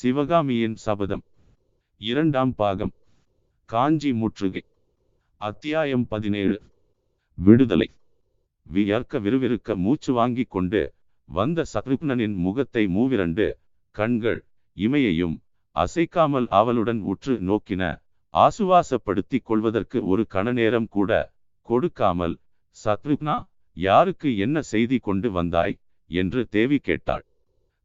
சிவகாமியின் சபதம். இரண்டாம் பாகம். காஞ்சி முற்றுகை. அத்தியாயம் பதினேழு. விடுதலை. வியர்க்க விறுவிறுக்க மூச்சு வாங்கிக் கொண்டு வந்த சத்ருக்னனின் முகத்தை மூவிரண்டு கண்கள் இமையையும் அசைக்காமல் அவளுடன் உற்று நோக்கின ஆசுவாசப்படுத்திக் கொள்வதற்கு ஒரு கணநேரம் கூட கொடுக்காமல் சத்ருக்னா யாருக்கு என்ன செய்தி கொண்டு வந்தாய்? என்று தேவி கேட்டாள்.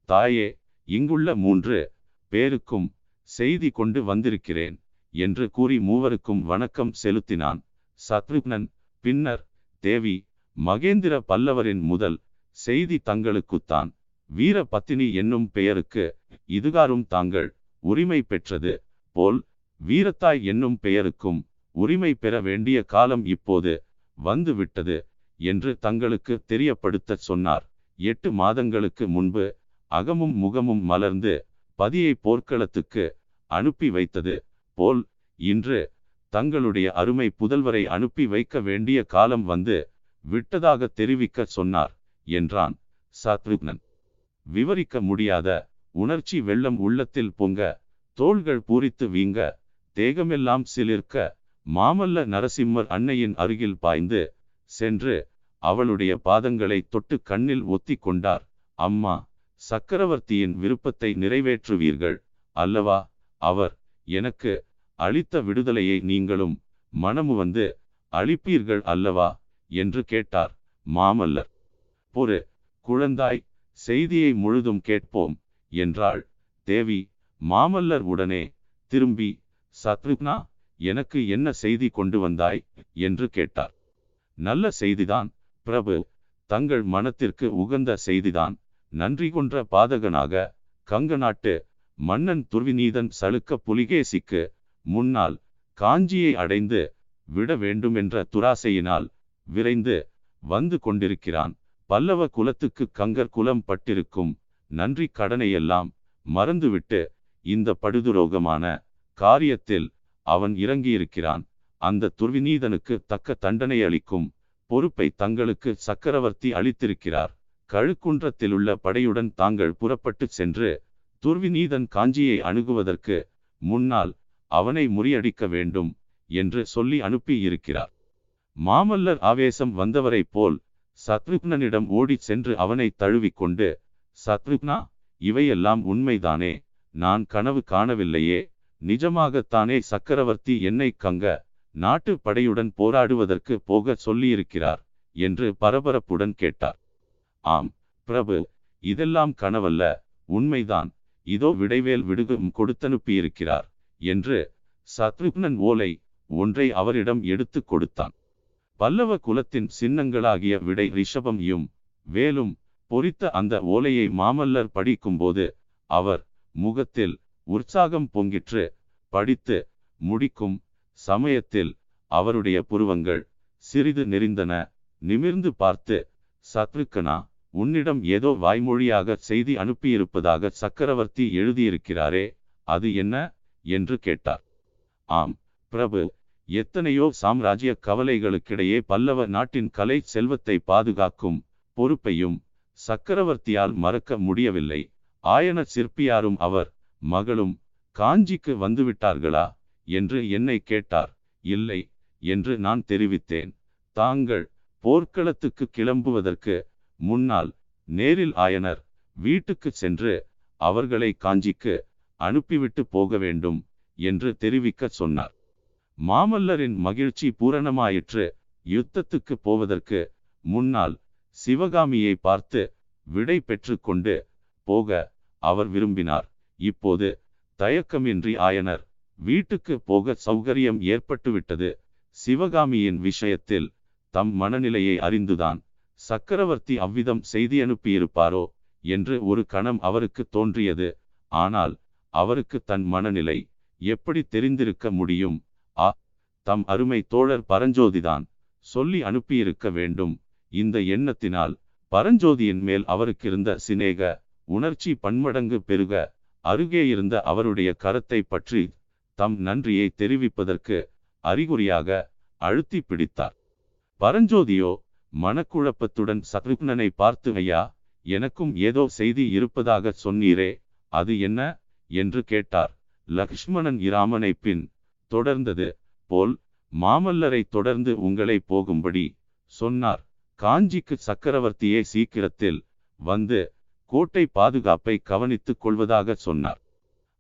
தாயே இங்குள்ள மூன்று பேருக்கும் செய்தி கொண்டு வந்திருக்கிறேன் என்று கூறி மூவருக்கும் வணக்கம் செலுத்தினான். சத்ருக்னன் பின்னர் தேவி மகேந்திர பல்லவரின் முதல் செய்தி தங்களுக்குத்தான் வீர பத்தினி என்னும் பெயருக்கு இதுகாரும் தாங்கள் உரிமை பெற்றது போல் வீரத்தாய் என்னும் பெயருக்கும் உரிமை பெற வேண்டிய காலம் இப்போது வந்து விட்டது என்று தங்களுக்கு தெரியப்படுத்தச் சொன்னார். எட்டு மாதங்களுக்கு முன்பு அகமும் முகமும் மலர்ந்து பதியை போர்க்களத்துக்கு அனுப்பி வைத்தது போல் இன்று தங்களுடைய அருமை புதல்வரை அனுப்பி வைக்க வேண்டிய காலம் வந்து விட்டதாக தெரிவிக்க சொன்னார் என்றான் சத்ருக்னன் விவரிக்க முடியாத உணர்ச்சி வெள்ளம் உள்ளத்தில் பொங்க தோள்கள் பூரித்து வீங்க தேகமெல்லாம் சிலிர்க்க மாமல்ல நரசிம்மர் அன்னையின் அருகில் பாய்ந்து சென்று அவளுடைய பாதங்களை தொட்டு கண்ணில் ஒத்தி கொண்டார். அம்மா சக்கரவர்த்தியின் விருப்பத்தை நிறைவேற்றுவீர்கள். அல்லவா? அவர் எனக்கு அளித்த விடுதலையை நீங்களும் மனமு வந்து அளிப்பீர்கள் அல்லவா? என்று கேட்டார் மாமல்லர். பொறு குழந்தாய் செய்தியை முழுதும் கேட்போம் என்றாள் தேவி. மாமல்லர் உடனே திரும்பி சத்ருக்னா எனக்கு என்ன செய்தி கொண்டு வந்தாய்? என்று கேட்டார். நல்ல செய்திதான் பிரபு. தங்கள் மனத்திற்கு உகந்த செய்திதான். நன்றி கொன்ற பாதகனாக கங்க நாட்டு மன்னன் துர்விநீதன் சளுக்க புலிகேசிக்கு முன்னால் காஞ்சியை அடைந்து விட வேண்டுமென்ற துராசையினால் விரைந்து வந்து கொண்டிருக்கிறான். பல்லவ குலத்துக்கு கங்கர் குலம் பட்டிருக்கும் நன்றி கடனையெல்லாம் மறந்துவிட்டு இந்த படுதுரோகமான காரியத்தில் அவன் இறங்கியிருக்கிறான். அந்த துர்விநீதனுக்கு தக்க தண்டனை அளிக்கும் பொறுப்பை தங்களுக்கு சக்கரவர்த்தி அளித்திருக்கிறார். கழுக்குன்றத்திலுள்ள படையுடன் தாங்கள் புறப்பட்டு சென்று துர்விநீதன் காஞ்சியை அணுகுவதற்கு முன்னால் அவனை முறியடிக்க வேண்டும் என்று சொல்லி அனுப்பியிருக்கிறார் மாமல்லர் ஆவேசம் வந்தவரைப் போல் சத்ருக்னனிடம் ஓடிச் சென்று அவனை தழுவிக்கொண்டு சத்ருக்னா இவையெல்லாம் உண்மைதானே? நான் கனவு காணவில்லையே. நிஜமாகத்தானே சக்கரவர்த்தி என்னை கங்க நாட்டு படையுடன் போராடுவதற்கு போக சொல்லியிருக்கிறார் என்று பரபரப்புடன் கேட்டார். ஆம். பிரபு இதெல்லாம் கனவல்ல உண்மைதான். இதோ விடைவேல் விடுகும் கொடுத்தனுப்பியிருக்கிறார் என்று சத்ருக்னன் ஓலை ஒன்றை அவரிடம் எடுத்து கொடுத்தான். பல்லவ குலத்தின் சின்னங்களாகிய விடை ரிஷபம்யும் வேலும் பொறித்த அந்த ஓலையை மாமல்லர் படிக்கும்போது அவர் முகத்தில் உற்சாகம் பொங்கிற்று படித்து முடிக்கும் சமயத்தில் அவருடைய புருவங்கள் சிறிது நெறிந்தன நிமிர்ந்து பார்த்து சத்ருக்கனா உன்னிடம் ஏதோ வாய்மொழியாக செய்தி அனுப்பியிருப்பதாக சக்கரவர்த்தி எழுதியிருக்கிறாரே அது என்ன? என்று கேட்டார். ஆம் பிரபு எத்தனையோ சாம்ராஜ்ய கவலைகளுக்கிடையே பல்லவ நாட்டின் கலை செல்வத்தை பாதுகாக்கும் பொறுப்பையும் சக்கரவர்த்தியால் மறக்க முடியவில்லை. ஆயன சிற்பியாரும் அவர் மகளும் காஞ்சிக்கு வந்துவிட்டார்களா என்று என்னை கேட்டார். இல்லை என்று நான் தெரிவித்தேன். தாங்கள் போர்க்களத்துக்கு கிளம்புவதற்கு முன்னால் நேரில் ஆயனர் வீட்டுக்கு சென்று அவர்களை காஞ்சிக்கு அனுப்பிவிட்டு போக வேண்டும் என்று தெரிவிக்க சொன்னார். மாமல்லரின் மகிழ்ச்சி பூரணமாயிற்று. யுத்தத்துக்கு போவதற்கு முன்னால் சிவகாமியை பார்த்து விடை பெற்று கொண்டு போக அவர் விரும்பினார். இப்போது தயக்கமின்றி ஆயனர் வீட்டுக்கு போக சௌகரியம் ஏற்பட்டுவிட்டது. சிவகாமியின் விஷயத்தில் தம் மனநிலையை அறிந்துதான் சக்கரவர்த்தி அவ்விதம் செய்தி அனுப்பியிருப்பாரோ என்று ஒரு கணம் அவருக்கு தோன்றியது. ஆனால் அவருக்கு தன் மனநிலை எப்படி தெரிந்திருக்க முடியும்? ஆ தம் அருமை தோழர் பரஞ்சோதிதான் சொல்லி அனுப்பியிருக்க வேண்டும். இந்த எண்ணத்தினால் பரஞ்சோதியின் மேல் அவருக்கிருந்த சிநேக உணர்ச்சி பன்மடங்கு பெருக அருகே இருந்த அவருடைய கரத்தை பற்றி தம் நன்றியை தெரிவிப்பதற்கு அறிகுறியாக அழுத்தி பிடித்தார். பரஞ்சோதியோ மனக்குழப்பத்துடன் சத்ருக்னனை பார்த்து ஐயா எனக்கும் ஏதோ செய்தி இருப்பதாக சொன்னீரே அது என்ன? என்று கேட்டார். லக்ஷ்மணன் இராமனை பின் தொடர்ந்தது போல் மாமல்லரை தொடர்ந்து உங்களை போகும்படி சொன்னார். காஞ்சிக்கு சக்கரவர்த்தியே சீக்கிரத்தில் வந்து கோட்டை பாதுகாப்பை கவனித்துக் கொள்வதாக சொன்னார்.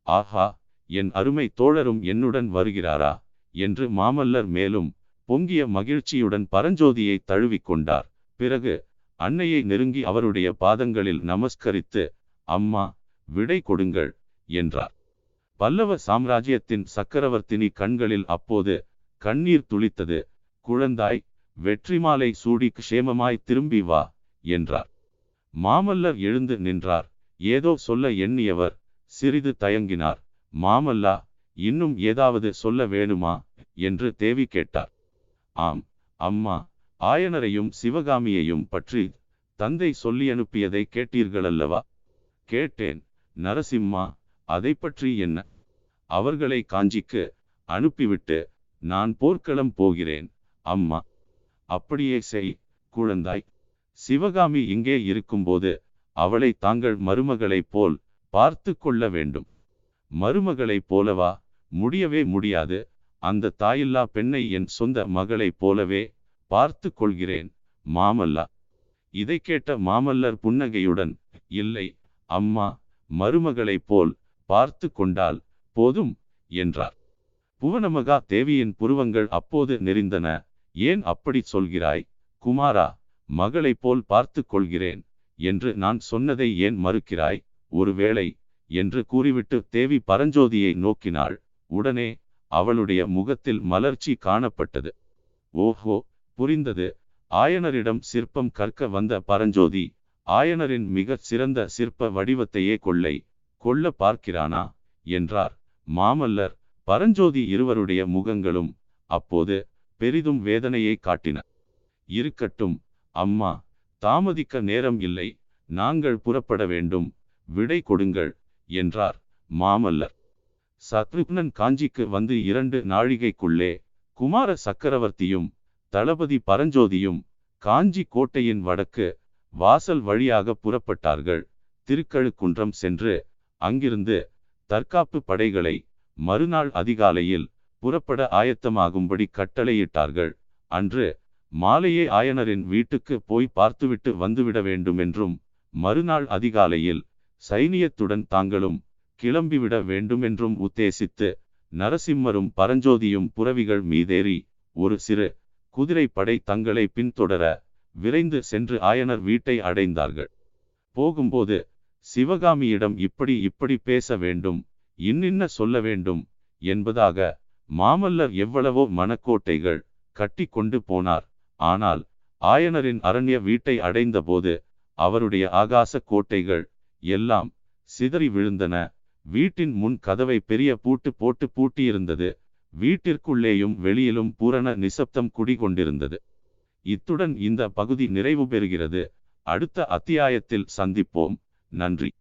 ஆஹா என் அருமை தோழரும் என்னுடன் வருகிறாரா? என்று மாமல்லர் மேலும் பொங்கிய மகிழ்ச்சியுடன் பரஞ்சோதியை தழுவிக்கொண்டார். பிறகு அன்னையை நெருங்கி அவருடைய பாதங்களில் நமஸ்கரித்து அம்மா விடை கொடுங்கள் என்றார். பல்லவ சாம்ராஜ்யத்தின் சக்கரவர்த்தினி கண்களில் அப்போது கண்ணீர் துளித்தது. குழந்தாய் வெற்றி மாலை சூடி க்ஷேமமாய் திரும்பி வா என்றார். மாமல்லர் எழுந்து நின்றார். ஏதோ சொல்ல எண்ணியவர் சிறிது தயங்கினார். மாமல்லா இன்னும் ஏதாவது சொல்ல வேணுமா? என்று தேவி கேட்டார். ஆம் அம்மா ஆயனரையும் சிவகாமியையும் பற்றி தந்தை சொல்லி அனுப்பியதை கேட்டீர்களல்லவா? கேட்டேன் நரசிம்மா அதை பற்றி என்ன? அவர்களை காஞ்சிக்கு அனுப்பிவிட்டு நான் போர்க்களம் போகிறேன் அம்மா. அப்படியே செய் குழந்தாய். சிவகாமி இங்கே இருக்கும்போது அவளை தாங்கள் மருமகளைப் போல் பார்த்து கொள்ள வேண்டும். மருமகளைப் போலவா? முடியவே முடியாது. அந்த தாயில்லா பெண்ணை என் சொந்த மகளைப் போலவே பார்த்து கொள்கிறேன் மாமல்லா. இதை கேட்ட மாமல்லர் புன்னகையுடன் இல்லை அம்மா மருமகளைப் போல் பார்த்து கொண்டால் போதும் என்றார். புவனமகா தேவியின் புருவங்கள் அப்போது நெறிந்தன ஏன் அப்படி சொல்கிறாய்? குமாரா மகளைப் போல் பார்த்து கொள்கிறேன் என்று நான் சொன்னதை ஏன் மறுக்கிறாய்? ஒருவேளை என்று கூறிவிட்டு தேவி பரஞ்சோதியை நோக்கினாள். உடனே அவளுடைய முகத்தில் மலர்ச்சி காணப்பட்டது. ஓஹோ புரிந்தது. ஆயனரிடம் சிற்பம் கற்க வந்த பரஞ்சோதி ஆயனரின் மிகச் சிறந்த சிற்ப வடிவத்தையே கொள்ளை கொள்ள பார்க்கிறானா? என்றார். மாமல்லர் பரஞ்சோதி இருவருடைய முகங்களும் அப்போது பெரிதும் வேதனையை காட்டின. இருக்கட்டும் அம்மா தாமதிக்க நேரம் இல்லை. நாங்கள் புறப்பட வேண்டும். விடை கொடுங்கள் என்றார் மாமல்லர். சத்ருக்னன் காஞ்சிக்கு வந்து இரண்டு நாழிகைக்குள்ளே குமார சக்கரவர்த்தியும் தளபதி பரஞ்சோதியும் காஞ்சி கோட்டையின் வடக்கு வாசல் வழியாக புறப்பட்டார்கள். திருக்கழுக்குன்றம் சென்று அங்கிருந்து தற்காப்பு படைகளை மறுநாள் அதிகாலையில் புறப்பட ஆயத்தமாகும்படி கட்டளையிட்டார்கள். அன்று மாலையே ஆயனரின் வீட்டுக்கு போய் பார்த்துவிட்டு வந்துவிட வேண்டுமென்றும் மறுநாள் அதிகாலையில் சைனியத்துடன் தாங்களும் கிளம்பிவிட வேண்டுமென்றும் உத்தேசித்து நரசிம்மரும் பரஞ்சோதியும் புறவிகள் மீதேறி ஒரு சிறு குதிரைப்படை படை தங்களை பின்தொடர விரைந்து சென்று ஆயனர் வீட்டை அடைந்தார்கள். போகும்போது சிவகாமியிடம் இப்படி இப்படி பேச வேண்டும் இன்னின்ன சொல்ல வேண்டும் என்பதாக மாமல்லர் எவ்வளவோ மனக்கோட்டைகள் கட்டி கொண்டு போனார். ஆனால் ஆயனரின் அரண்ய வீட்டை அடைந்தபோது அவருடைய ஆகாச கோட்டைகள் எல்லாம் சிதறி விழுந்தன. வீட்டின் முன் கதவை பெரிய பூட்டு போட்டு பூட்டியிருந்தது. வீட்டிற்குள்ளேயும் வெளியிலும் பூரண நிசப்தம் குடிகொண்டிருந்தது. இத்துடன் இந்த பகுதி நிறைவு பெறுகிறது. அடுத்த அத்தியாயத்தில் சந்திப்போம். நன்றி.